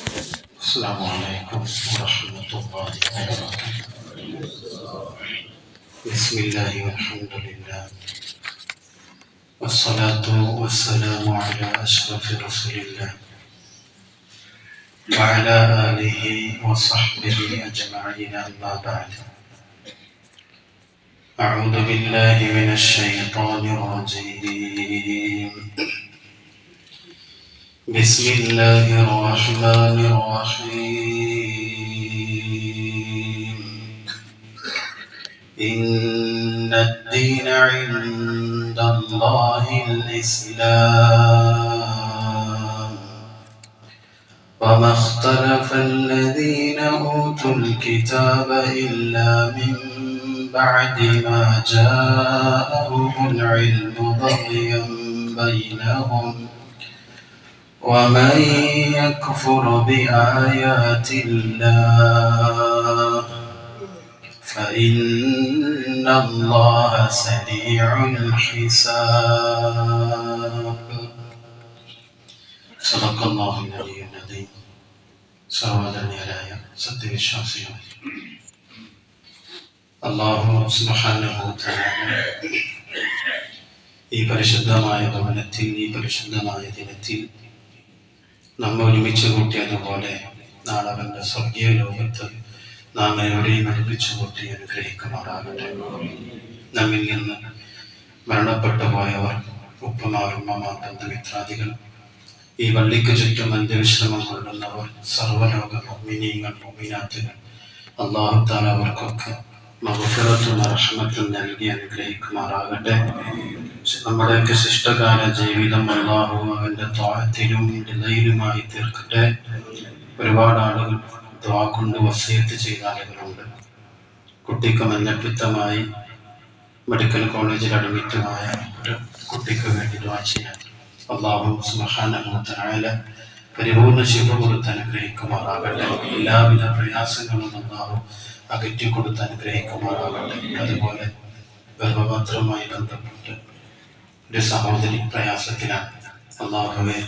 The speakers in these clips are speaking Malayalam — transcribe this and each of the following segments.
السلام عليكم ورحمة الله وبركاته. بسم الله والحمد لله. والصلاة والسلام على أشرف رسول الله وعلى آله وصحبه أجمعين. أما بعد. أعوذ بالله من الشيطان الرجيم. بسم الله الرحمن الرحيم. إن الدين عند الله الإسلام. وما اختلف الذين أوتوا الكتاب إلا من بعد ما جاءهم العلم بغيا بينهم. ومن يكفر بآيات الله فإن الله سريع الحساب صدق الله العلي العظيم സർവധന്യരായ സത്യവിശ്വാസികൾ അള്ളാഹു സുബ്ഹാനഹു ഈ പരിശുദ്ധമായ ഭവനത്തിൽ ഈ പരിശുദ്ധമായ ദിനത്തിൽ നമ്മെ ഒരുമിച്ച് കൂട്ടിയതുപോലെ നാളെ അവന്റെ സ്വർഗീയ ലോകത്ത് നാം എവിടെയും ഒരുമിച്ച് കൂട്ടി അനുഗ്രഹിക്കുമാറാകട്ടെ. നമ്മിൽ നിന്ന് മരണപ്പെട്ടു പോയവർ ഉപ്പമാർ ഉമ്മമാർ ബന്ധുമിത്രാദികൾ ഈ വള്ളിക്ക് ചുറ്റും അന്ത്യവിശ്രമം കൊള്ളുന്നവർ സർവലോക ഭൂമിനീങ്ങൾ ഭൂമിനാഥികൾ അള്ളാഹുത്താൽ അവർക്കൊക്കെ മഹഫിറത്തും റഹ്മത്തും നൽകി അനുഗ്രഹിക്കുമാറാകട്ടെ. നമ്മുടെയൊക്കെ ശിഷ്ടകാല ജീവിതം അള്ളാഹു അവന്റെ ത്വാഴത്തിലും നിലയിലുമായി തീർക്കട്ടെ. ഒരുപാട് ആളുകൾ ദ്വാ കൊണ്ട് വസീത്ത് ചെയ്ത ആളുകളുണ്ട് കുട്ടിക്ക് മഞ്ഞപ്പിത്തമായി മെഡിക്കൽ കോളേജിൽ അഡ്മിറ്റുമായ ഒരു കുട്ടിക്ക് വേണ്ടി ദ്വാ ചെയ്യാൻ അള്ളാഹു സുബഹാന പരിപൂർണ ശിവ കൊടുത്ത് അനുഗ്രഹിക്കുമാറാകട്ടെ. എല്ലാവിധ പ്രയാസങ്ങളും അള്ളാഹു അകറ്റി കൊടുത്ത് അനുഗ്രഹിക്കുമാറാകട്ടെ. അതുപോലെ ഗർഭപാത്രവുമായി ബന്ധപ്പെട്ട് ഒരു സഹോദരി പ്രയാസത്തിലാണ് അള്ളാഹുവെ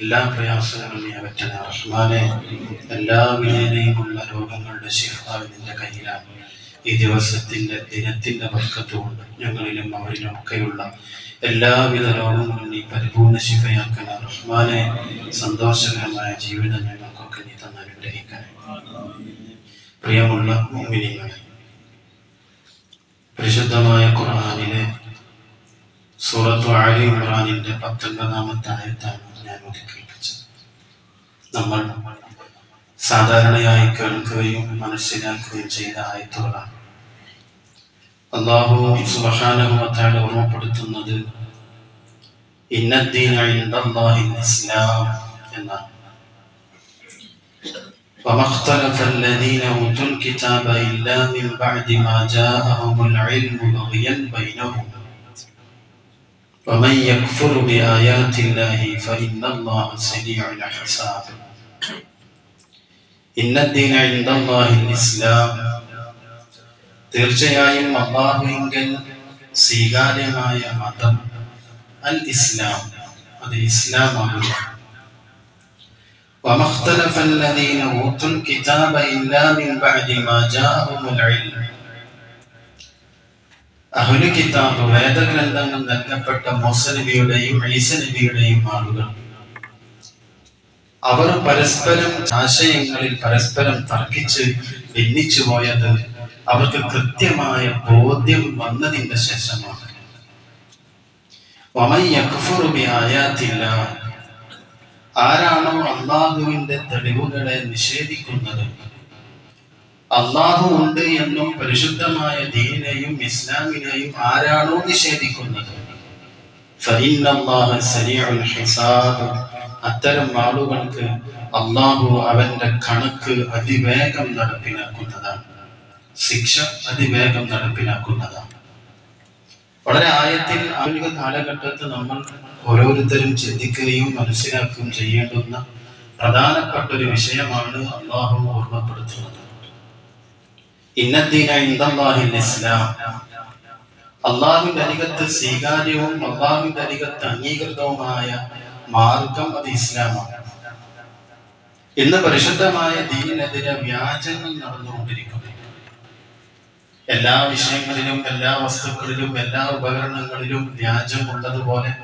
എല്ലാ പ്രയാസങ്ങളും നീ അകറ്റണേ റഹ്മാനെ എല്ലാ വിധേനയുമുള്ള രോഗങ്ങളുടെ ശിഫാവ് നിന്റെ കയ്യിലാണ് ഈ ദിവസത്തിന്റെ ദിനത്തിന്റെ വർക്കത്തുകൊണ്ട് ഞങ്ങളിലും അവരിലും ഒക്കെയുള്ള എല്ലാവിധ രോഗങ്ങളും നീ പരിപൂർണ ശിഫയാക്കണ റഹ്മാനെ. സന്തോഷകരമായ ജീവിതം ഞങ്ങൾക്കൊക്കെ നീ തന്നെ അനുഗ്രഹിക്കണേ. പ്രിയമുള്ള മോമിനികളെ പരിശുദ്ധമായ ഖുർആാനിലെ സൂറത്തു ആലി ഇമ്രാനിന്റെ പത്തൊൻപതാമത്തെ ആയത്താണ് ഞാൻ ഒതുക്കേൽപ്പിച്ചത് നമ്മൾ സാധാരണയായി കേൾക്കുകയും മനസ്സിലാക്കുകയും ചെയ്ത ആയത്തുകളാണ് അള്ളാഹു സുബഹാനുഭവത്താൽ ഓർമ്മപ്പെടുത്തുന്നത് ഇന്നദ്ദീന ഇൻദല്ലാഹിൽ ഇസ്ലാം എന്നാണ് وما اختلف الذين اوتوا الكتاب الا من بعد ما جاءهم العلم بغيا بينهم ومن يكفر بايات الله فان الله سريع الحساب ان الدين عند الله الاسلام തീർച്ചയായും അള്ളാഹുവിങ്കൽ സ്വീകാര്യമായ മതം അൽ ഇസ്ലാം അത് ഇസ്ലാമാകുക وما اختلف الذين اوتوا الكتاب الا من بعد ما جاءهم العلم അഹുലു കിതാബ് വേദഗ്രന്ഥങ്ങൾ നൽകപ്പെട്ട മോസനബിയുടെയും ഈസ നബിയുടെയും ആളുകൾ. അവർ പരസ്പരം ആശയങ്ങളിൽ പരസ്പരം തർക്കിച്ച് ഭിന്നിച്ചു പോയത് അവർക്ക് കൃത്യമായ ബോധ്യം വന്നതിന്റെ ശേഷമാണ്. ആരാണോ അള്ളാഹുവിന്റെ തെളിവുകളെ നിഷേധിക്കുന്നത്? അള്ളാഹു ഉണ്ട് എന്നും പരിശുദ്ധമായ ദീനെയും ഇസ്ലാമിനെയും ആരാണോ നിഷേധിക്കുന്നത്? അത്തരം ആളുകൾക്ക് അള്ളാഹു അവന്റെ കണക്ക് അതിവേഗം നടപ്പിലാക്കുന്നതാണ്. ശിക്ഷ അതിവേഗം നടപ്പിലാക്കുന്നതാണ്. വളരെ ആയത്തിൽ ആധുനിക കാലഘട്ടത്തിൽ നമ്മൾ ഓരോരുത്തരും ചിന്തിക്കുകയും മനസ്സിലാക്കുകയും ചെയ്യേണ്ടുന്ന പ്രധാനപ്പെട്ട ഒരു വിഷയമാണ് അള്ളാഹു ഓർമ്മപ്പെടുത്തുന്നത്. അള്ളാഹുവിന്റെ അരികത്ത് സ്വീകാര്യവും അള്ളാഹുവിന്റെ അരികത്ത് അംഗീകൃതവുമായ മാർഗം അത് ഇസ്ലാമാണ്. ഇന്ന് പരിശുദ്ധമായ ദീനിനെതിരെ വ്യാജങ്ങൾ നടന്നുകൊണ്ടിരിക്കുന്നു. എല്ലാ വിഷയങ്ങളിലും എല്ലാ വസ്തുക്കളിലും എല്ലാ ഉപകരണങ്ങളിലും വ്യാജം ഉള്ളതുപോലെ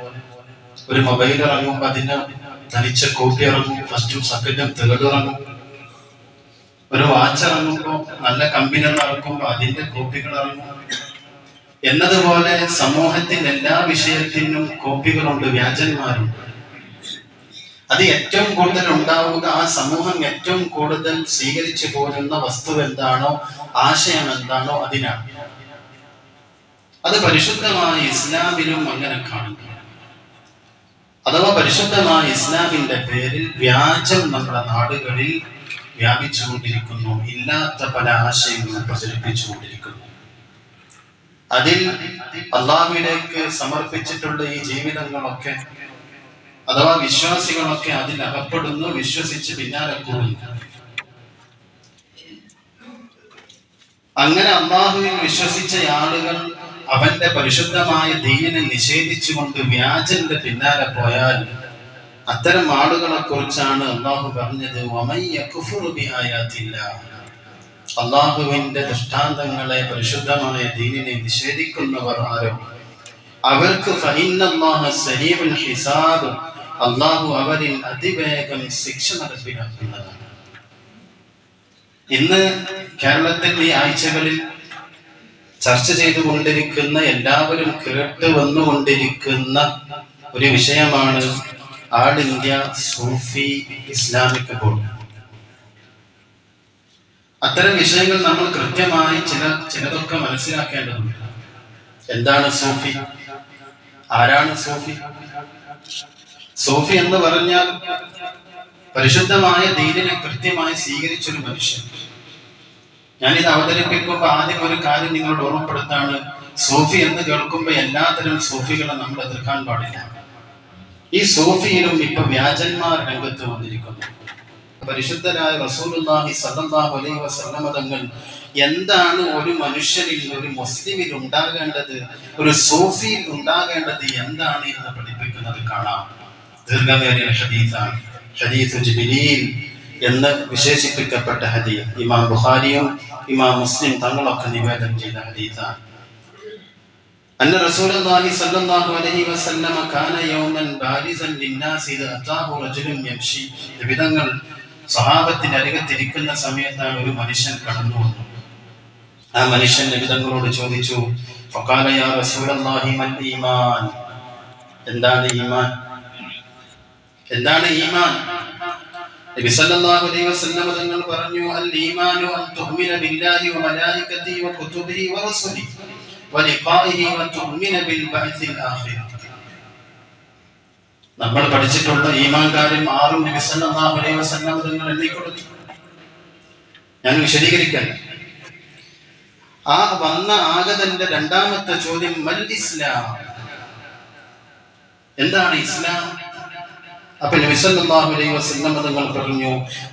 ഒരു മൊബൈൽ ഇറങ്ങുമ്പോൾ അതിന് തനിച്ച കോപ്പി ഇറങ്ങും ഫസ്റ്റും സെക്കൻഡും തേർഡ് ഇറങ്ങും. ഒരു വാച്ച് ഇറങ്ങുമ്പോൾ നല്ല കമ്പനികൾ ഇറക്കുമ്പോൾ അതിന്റെ കോപ്പികൾ ഇറങ്ങും. എന്നതുപോലെ സമൂഹത്തിൽ എല്ലാ വിഷയത്തിനും കോപ്പികളുണ്ട് വ്യാജന്മാരുണ്ട് അത് ഏറ്റവും കൂടുതൽ ഉണ്ടാവുക ആ സമൂഹം ഏറ്റവും കൂടുതൽ സ്വീകരിച്ചു പോരുന്ന വസ്തു എന്താണോ ആശയം എന്താണോ അതിനാണ്. അത് പരിശുദ്ധമായ ഇസ്ലാമിലും അങ്ങനെ കാണുന്നു. അഥവാ പരിശുദ്ധമായ ഇസ്ലാമിന്റെ പേരിൽ വ്യാജം നമ്മുടെ നാടുകളിൽ വ്യാപിച്ചുകൊണ്ടിരിക്കുന്നു. ഇല്ലാത്ത പല ആശയങ്ങളും പ്രചരിപ്പിച്ചുകൊണ്ടിരിക്കുന്നു. അതിൽ അള്ളാഹുവിലേക്ക് സമർപ്പിച്ചിട്ടുള്ള ഈ ജീവിതങ്ങളൊക്കെ അഥവാ വിശ്വാസികളൊക്കെ അതിൽ അകപ്പെടുന്നു വിശ്വസിച്ച് പിന്നാലെ കൂടുന്നു അങ്ങനെ അള്ളാഹുവിൽ വിശ്വസിച്ച ആളുകൾ അവന്റെ പരിശുദ്ധമായ ദീനിനെ നിഷേധിച്ചുകൊണ്ട് വ്യാജന്റെ പിന്നാലെ പോയാൽ അത്തരം ആളുകളെ കുറിച്ചാണ് അള്ളാഹു പറഞ്ഞത് അള്ളാഹുവിന്റെ ദൃഷ്ടാന്തങ്ങളെ പരിശുദ്ധമായ ദീനിനെ നിഷേധിക്കുന്നവർ ആരോ. അവർക്ക് അള്ളാഹു അവരിൽ അതിവേഗം ശിക്ഷ നടപ്പിലാക്കുന്നതാണ്. ഇന്ന് കേരളത്തിൽ ഈ ആഴ്ചകളിൽ ചർച്ച ചെയ്തുകൊണ്ടിരിക്കുന്ന എല്ലാവരും കേട്ട് വന്നുകൊണ്ടിരിക്കുന്ന ഒരു വിഷയമാണ് all India Sufi Islamic board അത്തരം വിഷയങ്ങൾ നമ്മൾ കൃത്യമായി ചില ചിലതൊക്കെ മനസ്സിലാക്കേണ്ടതുണ്ട്. എന്താണ് സൂഫി? ആരാണ് സൂഫി? സൂഫി എന്ന് പറഞ്ഞാൽ പരിശുദ്ധമായ ദീനിനെ കൃത്യമായി സ്വീകരിച്ചൊരു മനുഷ്യൻ. ഞാനിത് അവതരിപ്പിക്കുമ്പോൾ ആദ്യം ഒരു കാര്യം നിങ്ങളോട് ഓർമ്മപ്പെടുത്താണ്. സൂഫി എന്ന് കേൾക്കുമ്പോൾ എല്ലാത്തരം സൂഫികളെ നമ്മൾ എതിർക്കാൻ പാടില്ല. ഈ സൂഫിയിലും ഇപ്പൊ വ്യാജന്മാർ രംഗത്ത് വന്നിരിക്കുന്നു. പരിശുദ്ധരായ റസൂലുള്ളാഹി സല്ലല്ലാഹു അലൈഹി വസല്ലമ തങ്ങൾ എന്താണ് ഒരു മനുഷ്യനിൽ ഒരു മുസ്ലിമിൽ ഉണ്ടാകേണ്ടത് ഒരു സൂഫിയിൽ ഉണ്ടാകേണ്ടത് എന്താണ് എന്ന് പഠിപ്പിക്കുന്നത് കാണാം. ദീർഘമേറിയ ഹദീസാണ്. ഹദീസ് എന്ന് വിശേഷിപ്പിക്കപ്പെട്ട ഹദീസ്. ഇമാം ബുഖാരിയും ഇമാം മുസ്ലിം തങ്ങളൊക്കെ നിവേദനം ചെയ്ത ഹദീസാണ്. أن رسول الله صلى الله عليه وسلم كان يوما بارزا للناس إذا أتاه رجل يمشي വിധങ്ങൾ സഹാബത്തിന്റെ അരികത്തിരിക്കുന്ന സമയത്താണ് ഒരു മനുഷ്യൻ കടന്നു വന്നു ആ മനുഷ്യൻ നിബിതങ്ങളോട് ചോദിച്ചു ഫഖാല യാ റസൂലല്ലാഹി മൽ ഈമാൻ എന്താണ് ഈമാൻ എന്താണ് ഈമാൻ നബി സല്ലല്ലാഹു അലൈഹി വസല്ലം തങ്ങൾ പറഞ്ഞു അൽ ഈമാനു അൻ തുഅ്മിന ബില്ലാഹി വ മലായികതിഹി വ കുതുബിഹി വ റസുലിഹി വ وتؤمن بالبعث الآخر. നമ്മൾ പഠിച്ചിട്ടുള്ള ഈമാൻ കാര്യം ആറും നബി സല്ലല്ലാഹു അലൈഹി വസല്ലം തങ്ങൾ എഴുതി ഞാൻ വിശദീകരിക്കാൻ ആ വന്ന ആഗതന്റെ രണ്ടാമത്തെ ചോദ്യം മൽ ഇസ്ലാം. എന്താണ് ഇസ്ലാം? അപ്പോൾ നബി അലൈഹി വസല്ലം തങ്ങൾ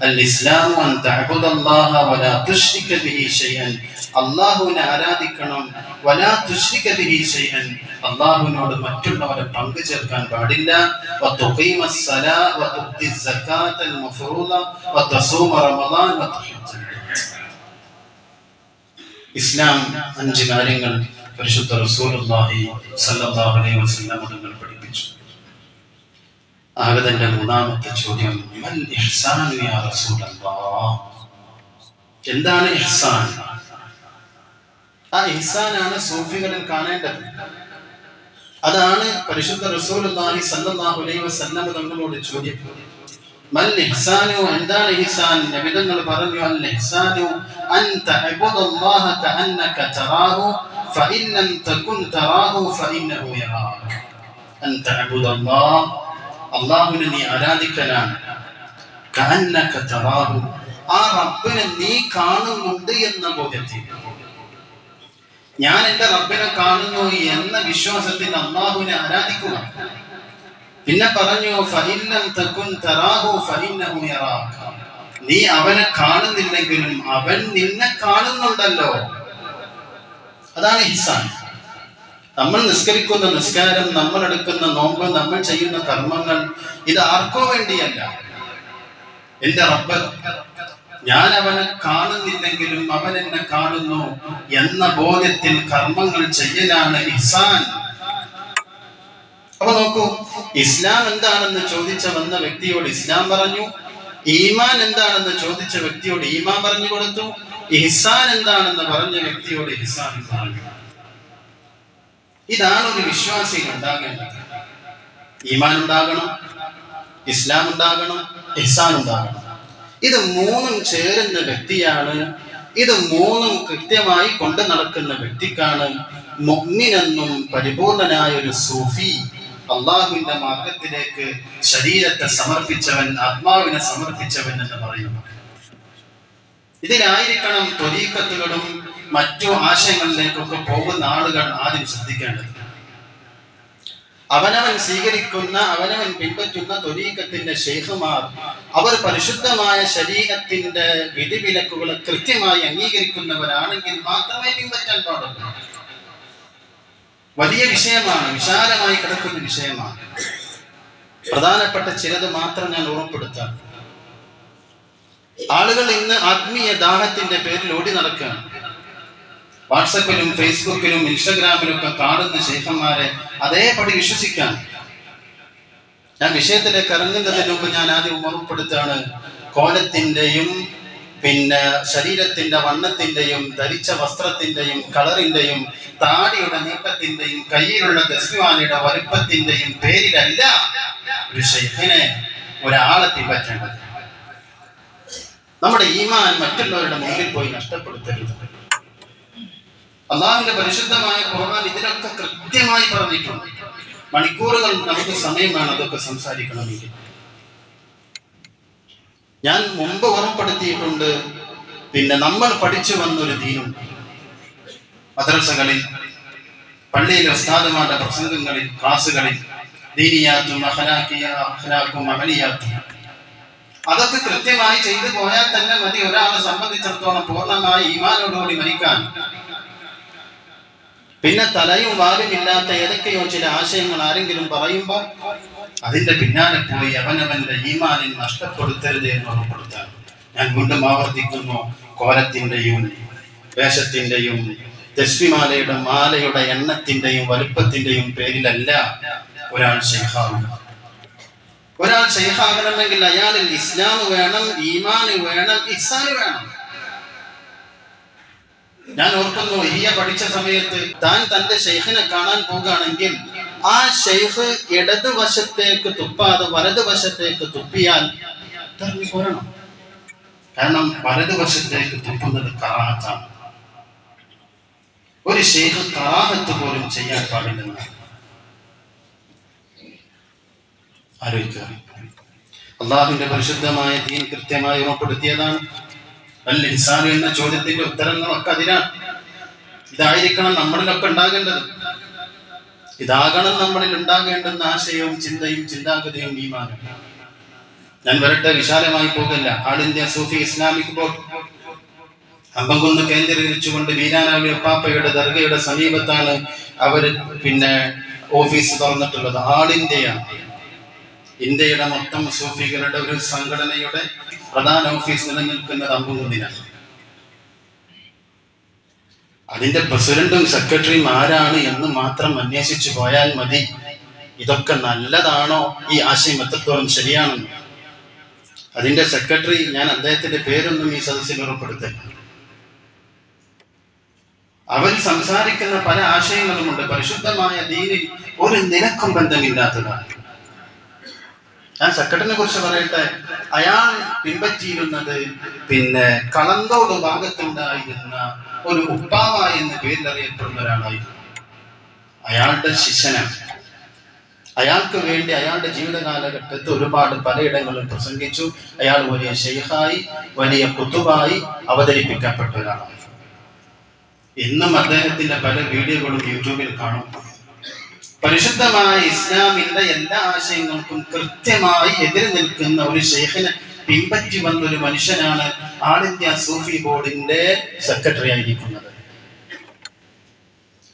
അൽ ഇസ്ലാം അൻ തഅബുദല്ലാഹ വലാ തുശ്രിക ബിഹി ഷൈഅൻ. അല്ലാഹുവിനെ ആരാധിക്കണം വലാ തുശ്രിക ബിഹി ഷൈഅൻ. അല്ലാഹുവിനോട് മറ്റുള്ളവരെ പങ്കു ചേർക്കാൻ പാടില്ല. വ തുഖീമ സലാ വ തുഖ്തി സകാത ഇസ്ലാം അഞ്ച് കാര്യങ്ങൾ പരിശുദ്ധ റസൂലുള്ളാഹി സല്ലല്ലാഹു അലൈഹി വസല്ലം തങ്ങൾ പഠിപ്പിച്ചു ആഗതന്റെ മൂന്നാമത്തെ ചോദ്യം എന്താണ് ഇഹ്സാൻ? ആ ഇഹ്സാനാണ് സൂഫികളിൽ കാണേണ്ടത്. അതാണ് പരിശുദ്ധ റസൂലുള്ളാഹി സ്വല്ലല്ലാഹു അലൈഹി വസല്ലം തങ്ങളോട് ചോദ്യം. മൽ ഇഹ്സാനു? എന്താണ് ഇഹ്സാൻ? നബിതങ്ങൾ പറഞ്ഞു അൽ ഇഹ്സാനു അൻ തഅബുദല്ലാഹ കഅന്നക തറാഹു ഫഇൻ ലം തകുൻ തറാഹു ഫഇന്നഹു അൻ തഅബുദല്ലാഹ അള്ളാഹുവിനെ നീ ആരാധിക്കലാണ്. ആ റബ്ബിനെ നീ കാണുന്നുണ്ട് എന്ന ബോധ്യത്തിൽ. ഞാൻ എന്റെ റബ്ബിനെ കാണുന്നു എന്ന വിശ്വാസത്തിൽ അള്ളാഹുവിനെ ആരാധിക്കുക. പിന്നെ പറഞ്ഞു നീ അവനെ കാണുന്നില്ലെങ്കിലും അവൻ നിന്നെ കാണുന്നുണ്ടല്ലോ. അതാണ് ഇഹ്സാൻ. നമ്മൾ നിസ്കരിക്കുന്ന നിസ്കാരം നമ്മൾ എടുക്കുന്ന നോമ്പ് നമ്മൾ ചെയ്യുന്ന കർമ്മങ്ങൾ ഇത് ആർക്കോ വേണ്ടിയല്ല. എന്റെ റബ്ബ് ഞാൻ അവനെ കാണുന്നില്ലെങ്കിലും അവൻ എന്നെ കാണുന്നു എന്ന ബോധ്യത്തിൽ കർമ്മങ്ങൾ ചെയ്യലാണ് ഇഹ്സാൻ. അപ്പൊ നോക്കൂ ഇസ്ലാം എന്താണെന്ന് ചോദിച്ച വന്ന വ്യക്തിയോട് ഇസ്ലാം പറഞ്ഞു ഈമാൻ എന്താണെന്ന് ചോദിച്ച വ്യക്തിയോട് ഈമാൻ പറഞ്ഞു കൊടുത്തു ഇഹ്സാൻ എന്താണെന്ന് പറഞ്ഞ വ്യക്തിയോട് ഇഹ്സാൻ പറഞ്ഞു. ഇതാണ് ഒരു വിശ്വാസിയിൽ ഉണ്ടാകേണ്ടത്. ഈമാൻ ഉണ്ടാകണം ഇസ്ലാം ഉണ്ടാകണം ഇഹ്സാൻ ഉണ്ടാകണം ഇത് മൂന്നും ചേരുന്ന വ്യക്തിയാണ് ഇത് മൂന്നും കൃത്യമായി കൊണ്ടു നടക്കുന്ന വ്യക്തിക്കാണ് മുഗ്മിനെന്നും പരിപൂർണനായ ഒരു സൂഫി അള്ളാഹുവിന്റെ മാർഗത്തിലേക്ക് ശരീരത്തെ സമർപ്പിച്ചവൻ ആത്മാവിനെ സമർപ്പിച്ചവൻ എന്ന് പറയുന്നു ഇതിനായിരിക്കണം ത്വരീക്കത്തുകളും മറ്റു ആശയങ്ങളിലേക്കൊക്കെ പോകുന്ന ആളുകൾ ആദ്യം ശ്രദ്ധിക്കേണ്ടത്. അവനവൻ സ്വീകരിക്കുന്ന അവനവൻ പിൻപറ്റുന്ന തൊരീക്കത്തിന്റെ ഷെയ്ഖുമാർ അവർ പരിശുദ്ധമായ ശരീരത്തിന്റെ വിധിവിലക്കുകളെ കൃത്യമായി അംഗീകരിക്കുന്നവരാണെങ്കിൽ മാത്രമേ പിൻപറ്റാൻ പാടുള്ളൂ. വലിയ വിഷയമാണ് വിശാലമായി കിടക്കുന്ന വിഷയമാണ്. പ്രധാനപ്പെട്ട ചിലത് മാത്രം ഞാൻ ഓർമ്മപ്പെടുത്താം. ആളുകൾ ഇന്ന് ആത്മീയ ദാഹത്തിന്റെ പേരിൽ ഓടി നടക്കുകയാണ്. വാട്സപ്പിലും ഫേസ്ബുക്കിലും ഇൻസ്റ്റഗ്രാമിലും ഒക്കെ കാണുന്ന ശേഖന്മാരെ അതേപടി വിശ്വസിക്കാൻ. ഞാൻ വിഷയത്തിലേക്ക് ഇറങ്ങുന്നതിന് മുമ്പ് ഞാൻ ആദ്യം ഓർമ്മപ്പെടുത്താണ് കോലത്തിന്റെയും പിന്നെ ശരീരത്തിന്റെ വണ്ണത്തിന്റെയും ധരിച്ച വസ്ത്രത്തിന്റെയും കളറിന്റെയും താടിയുടെ നീക്കത്തിന്റെയും കയ്യിലുള്ള ദസ്വാനിയുടെ വലുപ്പത്തിന്റെയും പേരിലല്ല ഒരു ഷെയ്ഖിനെ ഒരാളെ പിൻപറ്റേണ്ടത് നമ്മുടെ ഈമാൻ മറ്റുള്ളവരുടെ മുമ്പിൽ പോയി നഷ്ടപ്പെടുത്തരുത്. അള്ളാഹിന്റെ പരിശുദ്ധമായ ഖുർആൻ ഇതിനൊക്കെ കൃത്യമായി പറഞ്ഞിട്ടുണ്ട്. മണിക്കൂറുകൾ നമുക്ക് സമയം വേണം അതൊക്കെ സംസാരിക്കണമെങ്കിൽ. ഞാൻ മുമ്പ് ഓർമ്മപ്പെടുത്തിയിട്ടുണ്ട് പിന്നെ നമ്മൾ പഠിച്ചു വന്നൊരു ദീനും മദ്രസകളിൽ പള്ളിയിലെ ഉസ്താദുമാരുടെ പ്രസംഗങ്ങളിൽ ക്ലാസ്സുകളിൽ ദീനിയാത്തും അഹലാക്കിയ അഹലാക്കും അമലിയാത്തും അതൊക്കെ കൃത്യമായി ചെയ്തു പോയാൽ തന്നെ മതി. ഒരാളെ സംബന്ധിച്ചിടത്തോളം പൂർണമായി ഈമാനോടുകൂടി മരിക്കാൻ. പിന്നെ തലയും വാലും ഇല്ലാത്ത ഏതൊക്കെയോ ചില ആശയങ്ങൾ ആരെങ്കിലും പറയുമ്പോൾ അതിന്റെ പിന്നാലെ പോയി അവനവന്റെ ഈമാനിൽ നഷ്ടപ്പെടുത്തരുത് എന്ന് ഓർമ്മപ്പെടുത്താൻ ഞാൻ വീണ്ടും ആവർത്തിക്കുന്നു കോലത്തിന്റെയും വേഷത്തിന്റെയും ദശ്വിമാലയുടെ മാലയുടെ എണ്ണത്തിന്റെയും വലുപ്പത്തിന്റെയും പേരിലല്ല ഒരാൾ ശൈഖാവുക ഒരാൾ ഷെയ്ഹാകണമെങ്കിൽ അയാളിൽ ഇസ്ലാം വേണം ഈമാൻ വേണം ഇസാൻ വേണം. ഞാൻ ഓർക്കുന്നു ഹിയ പഠിച്ച സമയത്ത് താൻ തന്റെ ഷെയ്ഖിനെ കാണാൻ പോകുകയാണെങ്കിൽ ആ ഷെയ്ഖ് ഇടതുവശത്തേക്ക് തുപ്പാതെ വലതുവശത്തേക്ക് തുപ്പിയാൽ ഇറങ്ങി പോരണം. കാരണം വലതുവശത്തേക്ക് തുപ്പുന്നത് കറാഹത്താണ്. ഒരു ഷെയ്ഖ് കറാഹത്ത് പോലും ചെയ്യാൻ പാടില്ലെന്ന് അള്ളാഹുവിന്റെ പരിശുദ്ധമായ ദീൻ കൃത്യമായി ഓർപ്പെടുത്തിയതാണ് അൽ ഇൻസാൻ എന്ന ചോദ്യത്തിന്റെ ഉത്തരം നമുക്ക് അതിനാണ് ഇതായിരിക്കണം നമ്മളിലൊക്കെ ഉണ്ടാകേണ്ടത്. ഇതാകണം നമ്മളിൽ ഉണ്ടാകേണ്ടുന്ന ആശയവും ചിന്തയും ചിന്താഗതിയും ഈമാനും. ഞാൻ വരട്ടെ വിശാലമായി പോകില്ല. All India Sufi Islamic board. Ambamkunnu കേന്ദ്രീകരിച്ചുകൊണ്ട് വീരാനാവി പാപ്പയുടെ ദർഗയുടെ സമീപത്താണ് അവർ പിന്നെ ഓഫീസ് തുറന്നിട്ടുള്ളത്. ആൾ ഇന്ത്യയാണ് ഇന്ത്യയുടെ മൊത്തം സൂഫികളുടെ ഒരു സംഘടനയുടെ പ്രധാന ഓഫീസ് നിലനിൽക്കുന്നത് അമ്പുകുന്നിനാണ് അതിന്റെ പ്രസിഡന്റും സെക്രട്ടറിയും ആരാണ് എന്ന് മാത്രം അന്വേഷിച്ചു പോയാൽ മതി. ഇതൊക്കെ നല്ലതാണോ? ഈ ആശയം എത്രത്തോളം ശരിയാണെന്ന്. അതിന്റെ സെക്രട്ടറി ഞാൻ അദ്ദേഹത്തിന്റെ പേരൊന്നും ഈ സദസ്സിൽ ഉറപ്പെടുത്തില്ല. അവൻ സംസാരിക്കുന്ന പല ആശയങ്ങളുമുണ്ട്. പരിശുദ്ധമായ ദീനിൽ ഒരു നിലക്കും ബന്ധമില്ലാത്തതാണ്. ഞാൻ സെക്രട്ടറിനെ കുറിച്ച് പറയട്ടെ? അയാൾ പിൻപറ്റിയിരുന്നത് പിന്നെ കളന്തോട് ഭാഗത്തുണ്ടായിരുന്ന ഒരു ഉപ്പാവ എന്ന പേരിൽ അറിയപ്പെടുന്ന ഒരാളായിരുന്നു അയാളുടെ ശിഷ്യനാണ് അയാൾക്ക് വേണ്ടി അയാളുടെ ജീവിത കാലഘട്ടത്തിൽ ഒരുപാട് പലയിടങ്ങളിൽ പ്രസംഗിച്ചു. അയാൾ വലിയ ഷെയ്ഹായി വലിയ കുത്തുബായി അവതരിപ്പിക്കപ്പെട്ട ഒരാളാണ് ഇന്നും അദ്ദേഹത്തിന്റെ പല വീഡിയോകളും യൂട്യൂബിൽ കാണും. പരിശുദ്ധമായ ഇസ്ലാമിന്റെ എല്ലാ ആശയങ്ങൾക്കും കൃത്യമായി എതിര് നിൽക്കുന്ന ഒരു ഷെയ്ഖിനെ പിൻപറ്റി വന്ന ഒരു മനുഷ്യനാണ് ആൾ ഇന്ത്യ സൂഫി ബോർഡിന്റെ സെക്രട്ടറി ആയിരിക്കുന്നത്.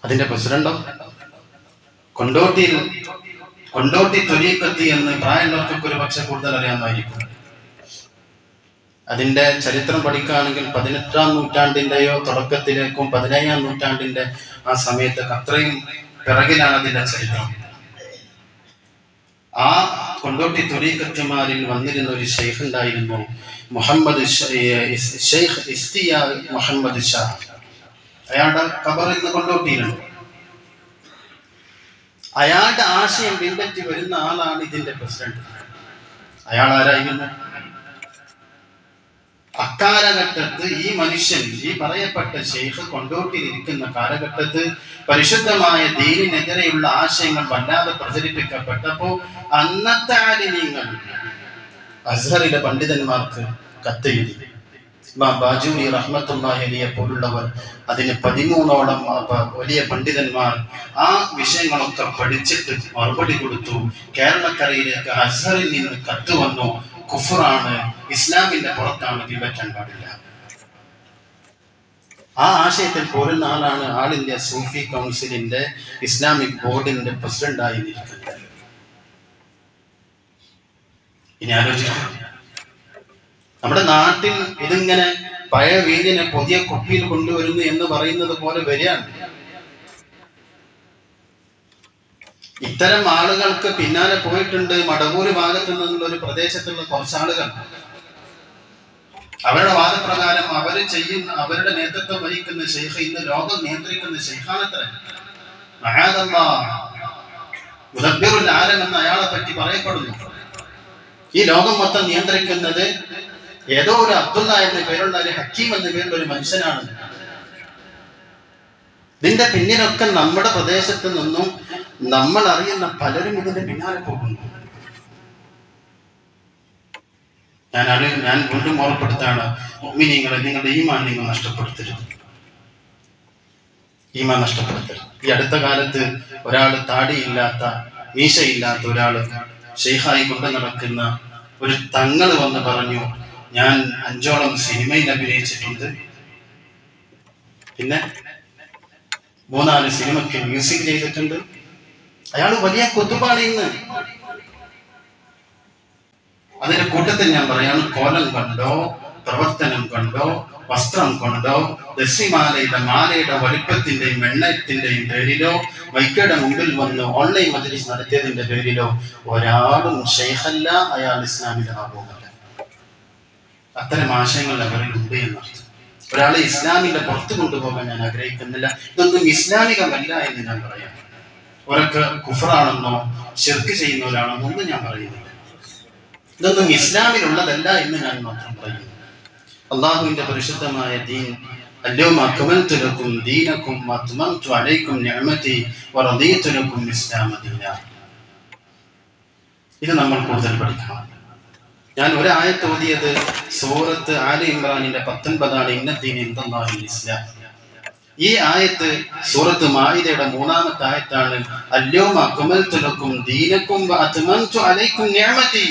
അതിന്റെ പ്രസിഡന്റോ? കൊണ്ടോട്ടിയിൽ കൊണ്ടോട്ടി തൊലീക്കത്തി എന്ന് പ്രായമുള്ളവർക്കൊക്കെ ഒരു പക്ഷെ കൂടുതൽ അറിയാമായിരിക്കും. അതിന്റെ ചരിത്രം പഠിക്കുകയാണെങ്കിൽ പതിനെട്ടാം നൂറ്റാണ്ടിന്റെയോ തുടക്കത്തിലേക്കും പതിനേഴാം നൂറ്റാണ്ടിന്റെ ആ സമയത്ത് അത്രയും പിറകിലാണ് അതിന്റെ ചരിത്രം. ആ കൊണ്ടോട്ടി തൊരീക്കത്യമാരിൽ വന്നിരുന്ന ഒരു ഷെയ്ഖ് ഉണ്ടായിരുന്നു മുഹമ്മദ് ഷെയ്ഖ് ഇസ്തിയ മുഹമ്മദ് ഷാ. അയാളുടെ കബർ ഇന്ന് കൊണ്ടോട്ടിയിലാണ്. അയാളുടെ ആശയം പിൻപറ്റി വരുന്ന ആളാണ് ഇതിന്റെ പ്രസിഡന്റ്. അയാൾ ആരായിരുന്നു? അക്കാലഘട്ടത്ത് ഈ മനുഷ്യൻ ഈ പറയപ്പെട്ട ഷെയ്ഖ് കൊണ്ടോട്ടിയിരിക്കുന്ന കാലഘട്ടത്ത് പരിശുദ്ധമായ ദീനിനെതിരെയുള്ള ആശയങ്ങൾ വല്ലാതെ പ്രചരിപ്പിക്കപ്പെട്ടപ്പോ അന്നത്തെ ആലിനീങ്ങൾ അസ്ഹറിലെ പണ്ഡിതന്മാർക്ക് കത്തെഴുതി. ഇമാം ബാജൂരി പോലുള്ളവർ അതിന് പതിമൂന്നോളം വലിയ പണ്ഡിതന്മാർ ആ വിഷയങ്ങളൊക്കെ പഠിച്ചിട്ട് മറുപടി കൊടുത്തു. കേരളക്കരയിലേക്ക് അസറിൽ നിന്ന് കത്ത് വന്നു. കുഫറാണ്. ഇസ്ലാമിന്റെ പുറത്താണ് പിൻപറ്റാൻ പാടില്ല. ആ ആശയത്തിൽ പോരുന്ന ആളാണ് ആൾ ഇന്ത്യ സൂഫി കൗൺസിലിന്റെ ഇസ്ലാമിക് ബോർഡിന്റെ പ്രസിഡന്റായി നിൽക്കുന്നത് ഇനി ആലോചിക്കാം. നമ്മുടെ നാട്ടിൽ ഇതിങ്ങനെ പഴയ വീടിനെ പുതിയ കുപ്പിയിൽ കൊണ്ടുവരുന്നു എന്ന് പറയുന്നത് പോലെ വരികയാണ്. ഇത്തരം ആളുകൾക്ക് പിന്നാലെ പോയിട്ടുണ്ട് മടവൂര് ഭാഗത്തു നിന്നുള്ള ഒരു പ്രദേശത്തുള്ള കുറച്ചാളുകൾ. അവരുടെ വാദപ്രകാരം അവർ ചെയ്യുന്ന അവരുടെ നേതൃത്വം വഹിക്കുന്ന ശേഖ ഇന്ന് ലോകം നിയന്ത്രിക്കുന്ന ഷെയ്ഖാനത്ര മുദബ്ബിറുൽ ആലം അയാളെ പറ്റി പറയപ്പെടുന്നു. ഈ ലോകം മൊത്തം നിയന്ത്രിക്കുന്നത് ഏതോ ഒരു അബ്ദുള്ള എന്ന പേരുള്ള ഒരു ഹക്കീം എന്ന പേരുള്ള ഒരു മനുഷ്യനാണ്. ഇതിന്റെ പിന്നിലൊക്കെ നമ്മുടെ പ്രദേശത്ത് നിന്നും നമ്മൾ അറിയുന്ന പലരും ഇതിന്റെ പിന്നാലെ പോകുന്നു. ഞാൻ അറിയ ഞാൻ വീണ്ടും ഓർപ്പെടുത്താണ് നിങ്ങളെ നിങ്ങളുടെ ഈമാൻ നിങ്ങൾ നഷ്ടപ്പെടുത്തരുത്. ഈമാൻ നഷ്ടപ്പെടുത്തരുത്. ഈ അടുത്ത കാലത്ത് ഒരാൾ താടിയില്ലാത്ത മീശയില്ലാത്ത ഒരാൾ ഷെയ്ഹായി കൊണ്ട് നടക്കുന്ന ഒരു തങ്ങൾ വന്ന് പറഞ്ഞു ഞാൻ അഞ്ചോളം സിനിമയിൽ അഭിനയിച്ചിട്ടുണ്ട്. പിന്നെ മൂന്നാൽ സിനിമയ്ക്ക് മ്യൂസിക് ചെയ്തിട്ടുണ്ട്. അയാൾ വലിയ കൊത്തുപാളിന്ന് അതിന്റെ കൂട്ടത്തിൽ ഞാൻ പറയാണ് കോലം കണ്ടോ പ്രവർത്തനം കണ്ടോ വസ്ത്രം കൊണ്ടോ ദശിമാലയുടെ മാലയുടെ വലുപ്പത്തിന്റെയും എണ്ണത്തിന്റെയും പേരിലോ വൈക്കയുടെ മുമ്പിൽ വന്ന് ഓൺലൈൻ മജലിസ് നടത്തിയതിന്റെ പേരിലോ ഒരാളും ഷെയ്ഖല്ല അയാൾ ഇസ്ലാമിന്റെ ആവുമല്ല അത്തരം ആശയങ്ങൾ അവരിൽ ഉണ്ട് എന്നർത്ഥം. ഒരാളെ ഇസ്ലാമിന്റെ പുറത്ത് കൊണ്ടുപോകാൻ ഞാൻ ആഗ്രഹിക്കുന്നില്ല. ഇതൊന്നും ഇസ്ലാമികമല്ല എന്ന് ഞാൻ പറയാം. ഒരൊക്കെ കുഫറാണെന്നോ ഷിർക്ക് ചെയ്യുന്നവരാണെന്നോ ഒന്നും ഞാൻ പറയുന്നില്ല ഇതൊന്നും ഇസ്ലാമിലുള്ളതല്ല എന്ന് ഞാൻ മാത്രം പറയുന്നു അള്ളാഹുവിന്റെ പരിശുദ്ധമായ ദീൻ اليوم أكملت لكم دينكم وأتممت عليكم نعمتي ورضيت لكم الإسلام دينا ഇത് നമ്മൾ കൂടുതൽ പഠിക്കണം ഞാൻ ഒരു ആയത്ത് ഓതിയത് സൂറത്ത് ആലി ഇമ്രാനിന്റെ പത്തൊൻപതാണ് ഇന്നദ്ദീൻ ഇന്ദല്ലാഹിൽ ഇസ്ലാം ഈ ആയത്ത് സൂറത്ത് മായിദയുടെ മൂന്നാമത്തെ ആയത്താണ് അല്യോമ അക്മൽതു ലക്കും ദീനക്കും അലൈക്കും നിഅമതി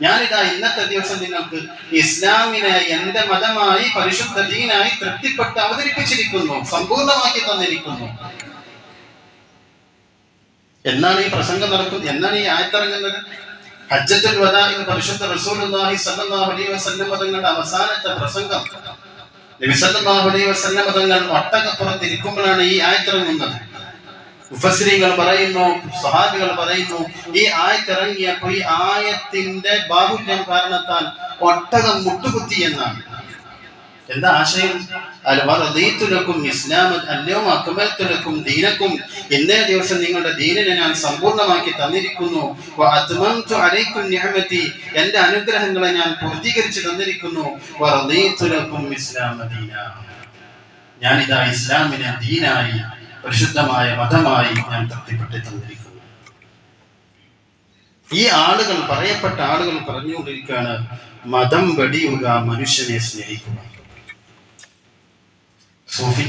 ഞാനിതാ ഇന്നത്തെ ദിവസം നിങ്ങൾക്ക് ഇസ്ലാമിനെ എന്റെ മതമായി പരിശുദ്ധ ദീനായി തൃപ്തിപ്പെട്ട് അവതരിപ്പിച്ചിരിക്കുന്നു സമ്പൂർണമാക്കി തന്നിരിക്കുന്നു. എന്നാണ് ഈ പ്രസംഗം നടക്കുന്നത്? എന്നാണ് ഈ ആയത്തിറങ്ങുന്നത് ഹജ്ജത്തുൽ വദാ എന്ന് പരിശുദ്ധ റസൂലുള്ളാഹി സ്വല്ലല്ലാഹു അലൈഹി വസല്ലം തങ്ങളുടെ അവസാനത്തെ പ്രസംഗം തങ്ങൾ ഇരിക്കുമ്പോഴാണ് ഈ ആയത്തിറങ്ങുന്നത് മുഫസ്സിരികൾ പറയുന്നു സഹാബികൾ പറയുന്നു ഈ ആയത്തിറങ്ങിയപ്പോ ഈ ആയത്തിന്റെ ബാഹുല്യം കാരണത്താൽ ഒട്ടകം മുട്ടുകുത്തി എന്നാണ്. എന്താ ആശയം? ദീനക്കും. ഇന്നേ ദിവസം നിങ്ങളുടെ ദീനനെ ഞാൻ സമ്പൂർണമാക്കി തന്നിരിക്കുന്നു. എന്റെ അനുഗ്രഹങ്ങളെ ഞാൻ പൂർത്തീകരിച്ചു തന്നിരിക്കുന്നു. ഞാൻ ഇതാ ഇസ്ലാമിനെ ദീനായി പരിശുദ്ധമായ മതമായി ഞാൻ തൃപ്തിപ്പെട്ട് തന്നിരിക്കുന്നു ഈ ആളുകൾ പറയപ്പെട്ട ആളുകൾ പറഞ്ഞുകൊണ്ടിരിക്കുകയാണ് മതം വെടിയുക മനുഷ്യനെ സ്നേഹിക്കുക. സൂഫി.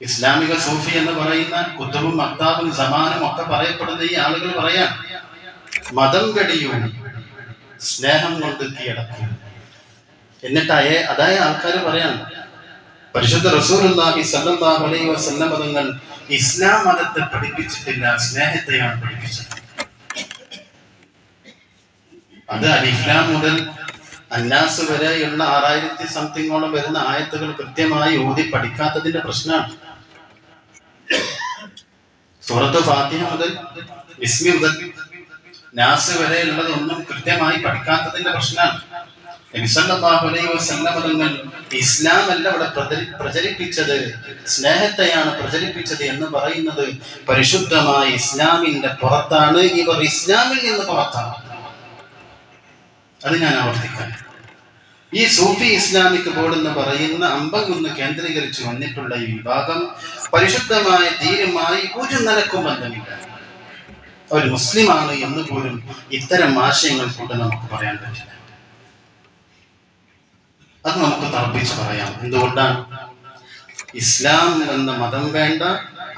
ഇസ്ലാമിക സൂഫി എന്ന് പറയുന്ന കുത്തുബും മക്താബും സമാനും ഒക്കെ പറയപ്പെടുന്ന ഈ ആളുകൾ പറയാൻ മതം കടിയും സ്നേഹം കൊണ്ട് കീഴടക്കും. എന്നിട്ട് അയേ അതായ ആൾക്കാർ പറയാൻ പരിശുദ്ധ റസൂലുള്ളാഹി അലൈഹി വസല്ലം ഇസ്ലാം മതത്തെ പഠിപ്പിച്ചിട്ടില്ല സ്നേഹത്തെയാണ് പഠിപ്പിച്ചത്. അത് അലിഫ്ലാം മുതൽ അന്നാസ് വരെയുള്ള ആറായിരത്തി സംതിങ്ങോളം വരുന്ന ആയത്തുകൾ കൃത്യമായി ഓതി പഠിക്കാത്തതിന്റെ പ്രശ്നമാണ്. സൂറത്ത് ഫാത്തിഹ മുതൽ വിസ്മി മുതൽ നാസ് വരെയുള്ളത് ഒന്നും കൃത്യമായി പഠിക്കാത്തതിന്റെ പ്രശ്നമാണ്. തങ്ങൾ ഇസ്ലാം അല്ല ഇവിടെ പ്രചരി- പ്രചരിപ്പിച്ചത് സ്നേഹത്തെയാണ് പ്രചരിപ്പിച്ചത് എന്ന് പറയുന്നത് പരിശുദ്ധമായ ഇസ്ലാമിന്റെ പുറത്താണ്. ഇവർ ഇസ്ലാമിൽ നിന്ന് പുറത്താണ്. അത് ഞാൻ ആവർത്തിക്കാം. ഈ സൂഫി ഇസ്ലാമിക് ബോർഡ് എന്ന് പറയുന്ന അമ്പകുന്ന് കേന്ദ്രീകരിച്ച് വന്നിട്ടുള്ള ഈ വിഭാഗം പരിശുദ്ധമായ ധീരമായി ഒരു നിലക്കും ബന്ധമില്ല. ഒരു മുസ്ലിമാണ് എന്ന് പോലും ഇത്തരം ആശയങ്ങൾ കൊണ്ട് നമുക്ക് പറയാൻ പറ്റില്ല. അത് നമുക്ക് തർപ്പിച്ച് പറയാം. എന്തുകൊണ്ടാണ്? ഇസ്ലാം എന്ന മതം വേണ്ട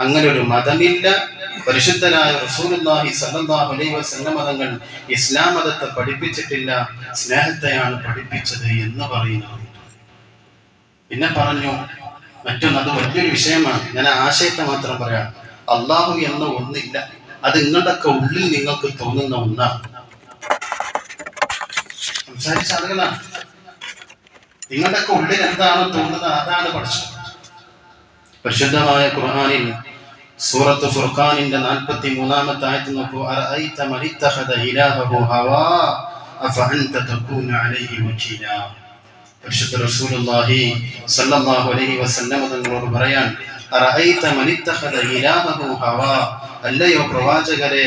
അങ്ങനെ ഒരു മതമില്ല പരിശുദ്ധനായ റസൂലുള്ളാഹി സല്ലല്ലാഹു അലൈഹി വസല്ലം മതങ്ങൾ ഇസ്ലാം മതത്തെ പഠിപ്പിച്ചിട്ടില്ല സ്നേഹത്തെയാണ് പഠിപ്പിച്ചത് എന്ന് പറയുന്നു. പിന്നെ പറഞ്ഞു മറ്റൊന്ന് അത് വലിയൊരു വിഷയമാണ്. ഞാൻ ആശയത്തെ മാത്രം പറയാം. അള്ളാഹു എന്ന ഒന്നില്ല. അത് നിങ്ങളുടെയൊക്കെ ഉള്ളിൽ നിങ്ങൾക്ക് തോന്നുന്ന ഒന്നാണ്. സംസാരിച്ച ആളുകളാണ്. നിങ്ങളുടെയൊക്കെ ഉള്ളിൽ എന്താണ് തോന്നുന്നത് അതാണ് പഠിച്ചത്. പരിശുദ്ധമായ ഖുർആനിൽ സൂറത്ത് ഫുർഖാനിന്റെ നാൽപ്പത്തി മൂന്നാമത്തെ ആയത്ത് നോക്കൂ അറഅയ്ത മരിത്തഖദ ഇലാഹഹു ഹവാ? അഫഅൻത തകൂന അലൈഹി വകീല പരിശുദ്ധ റസൂലുള്ളാഹി സല്ലല്ലാഹു അലൈഹി വസല്ലം തങ്ങളോട് പറയാൻ അറഅയ്ത മരിത്തഖദ ഇലാഹഹു ഹവാ? അല്ലയോ പ്രവാചകരെ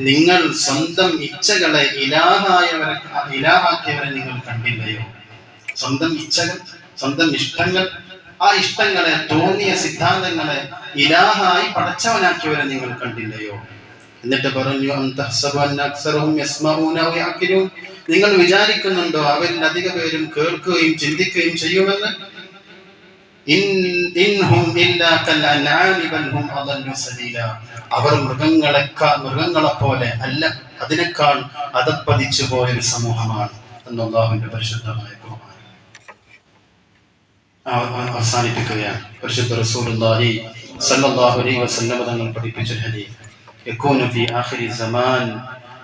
നിങ്ങൾ സ്വന്തം ഇച്ഛകളെ ഇലാഹായവരെ ഇലാഹാക്കിയവരെ നിങ്ങൾ കണ്ടില്ലയോ? സ്വന്തം ഇച്ഛകൾ സ്വന്തം ഇഷ്ടങ്ങൾ ആ ഇഷ്ടങ്ങളെ തോന്നിയ സിദ്ധാന്തങ്ങളെ ഇലാഹായി പടച്ചവനാക്കിയവരെ നിങ്ങൾ കണ്ടില്ലയോ എന്നിട്ട് പറഞ്ഞു? നിങ്ങൾ വിചാരിക്കുന്നുണ്ടോ അവരിൽ അധിക പേരും കേൾക്കുകയും ചിന്തിക്കുകയും ചെയ്യുമെന്ന്. അവർ മൃഗങ്ങളെക്കാൾ മൃഗങ്ങളെ പോലെ അല്ല അതിനേക്കാൾ അതപ്പതിച്ചു പോയൊരു സമൂഹമാണ് എന്ന് അള്ളാഹുവിന്റെ പരിശുദ്ധമായ അവസാനിപ്പിക്കുകയാണ്. പരിശുദ്ധ റസൂലുള്ളാഹി സല്ലല്ലാഹു അലൈഹി വസല്ലം തങ്ങൾ പഠിപ്പിച്ച ഹദീസ്. യകൂനു ഫി ആഖിരി സമാൻ.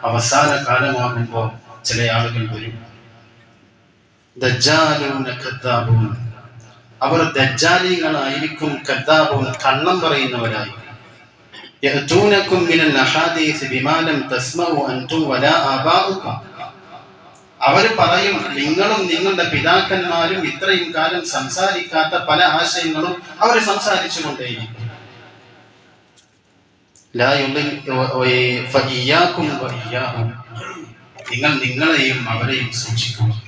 അവസാന കാലമാകുമ്പോൾ ചില ആളുകൾ വരും. ദജ്ജാലൂന കദ്ദാബൂൻ അവർ ദജ്ജാലികളായിരിക്കും കദ്ദാബൂൻ കള്ളം പറയുന്നവരായി യഅതൂനകും മിനൽ അഹാദീസ് ബിമാ ലം തസ്മഉ അൻതും വലാ ആബാഉക്കും. അവർ പറയും നിങ്ങളും നിങ്ങളുടെ പിതാക്കന്മാരും ഇത്രയും കാലം സംസാരിക്കാത്ത പല ആശയങ്ങളും അവർ സംസാരിച്ചു കൊണ്ടേയിരിക്കും. നിങ്ങൾ നിങ്ങളെയും അവരെയും സൂക്ഷിക്കണം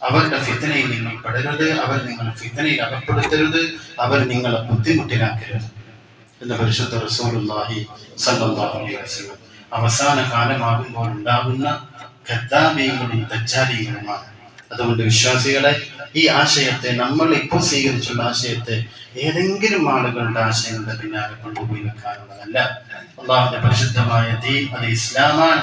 അവരുടെ ഫിത്തനയിൽ നിങ്ങൾ പെടരുത് അവർ നിങ്ങൾ ഫിത്തനയിൽ അകപ്പെടുത്തരുത് അവർ നിങ്ങളെ ബുദ്ധിമുട്ടിലാക്കരുത് എന്ന് പരിശുദ്ധ റസൂലുള്ളാഹി സല്ലല്ലാഹു അലൈഹി വസല്ലം അവസാന കാലമാകുമ്പോൾ ഉണ്ടാകുന്ന ഖദ്ദാബീങ്ങളും ദജ്ജാലിയങ്ങളുമാണ് അതുകൊണ്ട് വിശ്വാസികളെ ഈ ആശയത്തെ നമ്മൾ ഇപ്പോൾ സ്വീകരിച്ചുള്ള ആശയത്തെ ഏതെങ്കിലും ആളുകളുടെ ആശയങ്ങളുടെ പിന്നാലെ കൊണ്ടുപോയി വെക്കാനുള്ളതല്ല അള്ളാഹുന്റെ പരിശുദ്ധമായ ദീൻ അത് ഇസ്ലാമാണ്.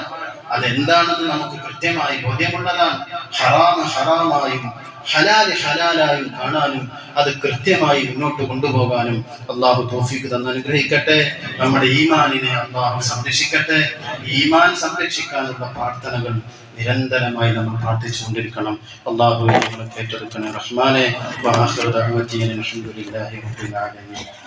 അതെന്താണെന്ന് നമുക്ക് കൃത്യമായി ബോധ്യമുള്ളതാണ്. ഹറാം ഹറാമായും ഹലാൽ ഹലാലായും കാണാനും അത് കൃത്യമായി മുന്നോട്ട് കൊണ്ടുപോകാനും അള്ളാഹു തോഫിക്ക് തന്ന് അനുഗ്രഹിക്കട്ടെ. നമ്മുടെ ഈമാനിനെ അള്ളാഹു സംരക്ഷിക്കട്ടെ. ഈമാൻ സംരക്ഷിക്കാനുള്ള പ്രാർത്ഥനകൾ നിരന്തരമായി നമ്മൾ പ്രാർത്ഥിച്ചുകൊണ്ടിരിക്കണം. അള്ളാഹു നമ്മളെ റഹ്മാനെ. ആലമീൻ.